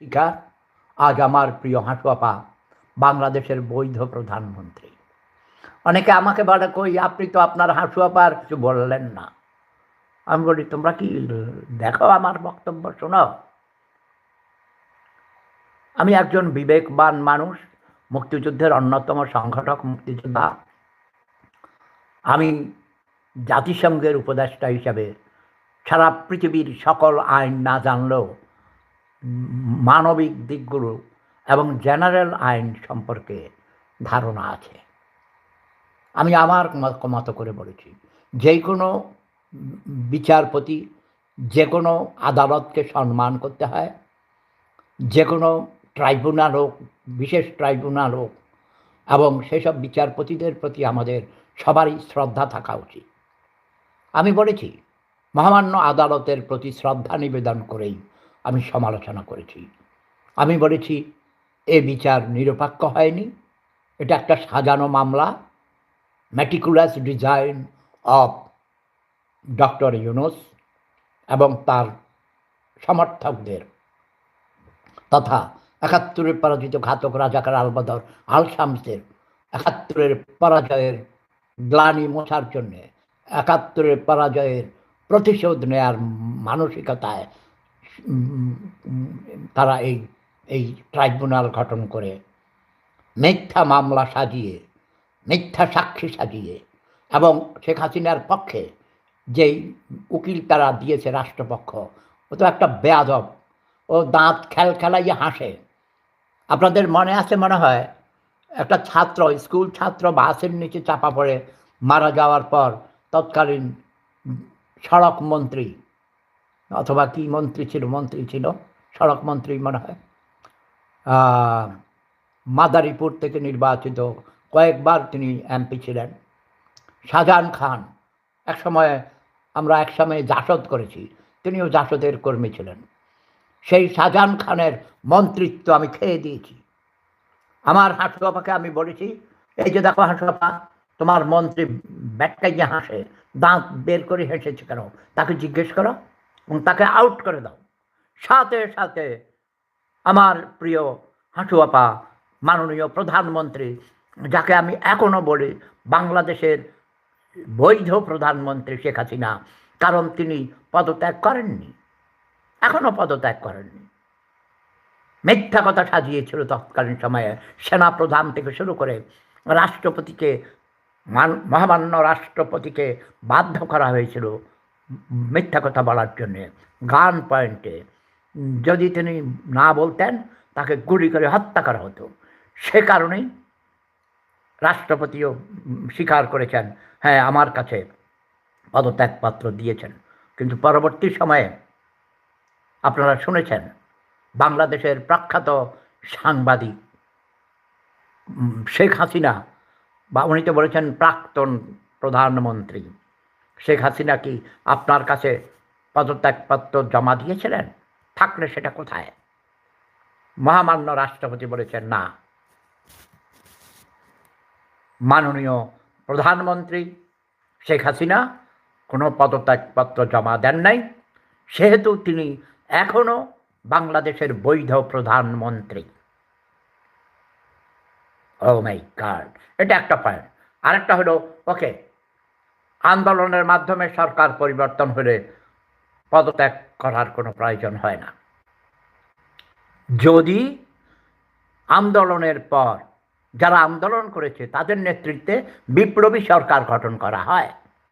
শিকার আজ আমার প্রিয় হাঁসুয়াপা বাংলাদেশের বৈধ প্রধানমন্ত্রী। অনেকে আমাকে বলে কই, আপনি তো আপনার হাঁসুয়াপার কিছু বললেন না। আমি বলি, তোমরা কি দেখো আমার বক্তব্য, শোনো? আমি একজন বিবেকবান মানুষ, মুক্তিযুদ্ধের অন্যতম সংগঠক, মুক্তিযোদ্ধা। আমি জাতিসংঘের উপদেষ্টা হিসাবে সারা পৃথিবীর সকল আইন না জানলেও মানবিক দিকগুলো এবং জেনারেল আইন সম্পর্কে ধারণা আছে। আমি আমার মত- করে বলেছি, যে কোনো বিচারপতি, যে কোনো আদালতকে সম্মান করতে হয়, যে কোনো ট্রাইব্যুনাল হোক, বিশেষ ট্রাইব্যুনাল হোক, এবং সেসব বিচারপতিদের প্রতি আমাদের সবারই শ্রদ্ধা থাকা উচিত। আমি বলেছি, মহামান্য আদালতের প্রতি শ্রদ্ধা নিবেদন করেই আমি সমালোচনা করেছি। আমি বলেছি, এ বিচার নিরপেক্ষ হয়নি। এটা একটা সাজানো মামলা। Meticulous design of doctor Yunus এবং তার সমর্থকদের তথা একাত্তরের পরাজিত ঘাতক রাজাকার আলবদর আল শামসের একাত্তরের পরাজয়ের গ্লানি মোছার জন্যে, একাত্তরের পরাজয়ের প্রতিশোধ নেয়ার মানসিকতায় তারা এই এই ট্রাইব্যুনাল গঠন করে মিথ্যা মামলা সাজিয়ে, মিথ্যা সাক্ষী সাজিয়ে এবং শেখ হাসিনার পক্ষে যেই উকিল তারা দিয়েছে রাষ্ট্রপক্ষ, ও তো একটা বেয়াদব। ও দাঁত খেল খেলাইয়ে হাসে। আপনাদের মনে আছে, মনে হয়, একটা ছাত্র, স্কুল ছাত্র বাসের নিচে চাপা পড়ে মারা যাওয়ার পর তৎকালীন সড়ক মন্ত্রী অথবা কি মন্ত্রী ছিল মন্ত্রী ছিল, সড়ক মন্ত্রী মনে হয়। মাদারীপুর থেকে নির্বাচিত কয়েকবার তিনি এমপি ছিলেন। শাহজাহান খান, এক সময় আমরা এক সময় জাসদ করেছি, তিনিও জাসদের কর্মী ছিলেন। সেই শাহজাহান খানের মন্ত্রিত্ব আমি খেয়ে দিয়েছি। আমার হাঁসুয়াপাকে আমি বলেছি, এই যে দেখো হাঁসুয়াপা তোমার মন্ত্রী ব্যাটকাইয়ে হাসে, দাঁত বের করে হেসেছে কেন? তাকে জিজ্ঞেস করো। এবং তাকে আউট করে দাও। সাথে সাথে আমার প্রিয় হাঁটুয়াপা মাননীয় প্রধানমন্ত্রী, যাকে আমি এখনও বলি বাংলাদেশের বৈধ প্রধানমন্ত্রী শেখ হাসিনা, কারণ তিনি পদত্যাগ করেননি এখনও পদত্যাগ করেননি। মিথ্যা কথা সাজিয়েছিল তৎকালীন সময়ে সেনা প্রধান থেকে শুরু করে রাষ্ট্রপতিকে, মান- মহামান্য রাষ্ট্রপতিকে বাধ্য করা হয়েছিল। মিথ্যা কথা বলার জন্যে গান পয়েন্টে যদি তিনি না বলতেন, তাকে গুলি করে হত্যা করা হতো। সে কারণেই রাষ্ট্রপতিও স্বীকার করেছেন হ্যাঁ আমার কাছে পদত্যাগপত্র দিয়েছেন। কিন্তু পরবর্তী সময়ে আপনারা শুনেছেন, বাংলাদেশের প্রখ্যাত সাংবাদিক শেখ হাসিনা, বা উনি তো বলেছেন প্রাক্তন প্রধানমন্ত্রী। শেখ হাসিনা কি আপনার কাছে পদত্যাগপত্র জমা দিয়েছিলেন? থাকলে সেটা কোথায়? মহামান্য রাষ্ট্রপতি বলেছেন, না। মাননীয় প্রধানমন্ত্রী শেখ হাসিনা কোনো পদত্যাগপত্র জমা দেন নাই। সেহেতু তিনি এখনও বাংলাদেশের বৈধ প্রধানমন্ত্রী। ও মাই কার্ড এটা একটা পয়েন্ট আরেকটা হলো ওকে আন্দোলনের মাধ্যমে সরকার পরিবর্তন হলে পদত্যাগ করার কোনো প্রয়োজন হয় না। যদি আন্দোলনের পর যারা আন্দোলন করেছে তাদের নেতৃত্বে বিপ্লবী সরকার গঠন করা হয়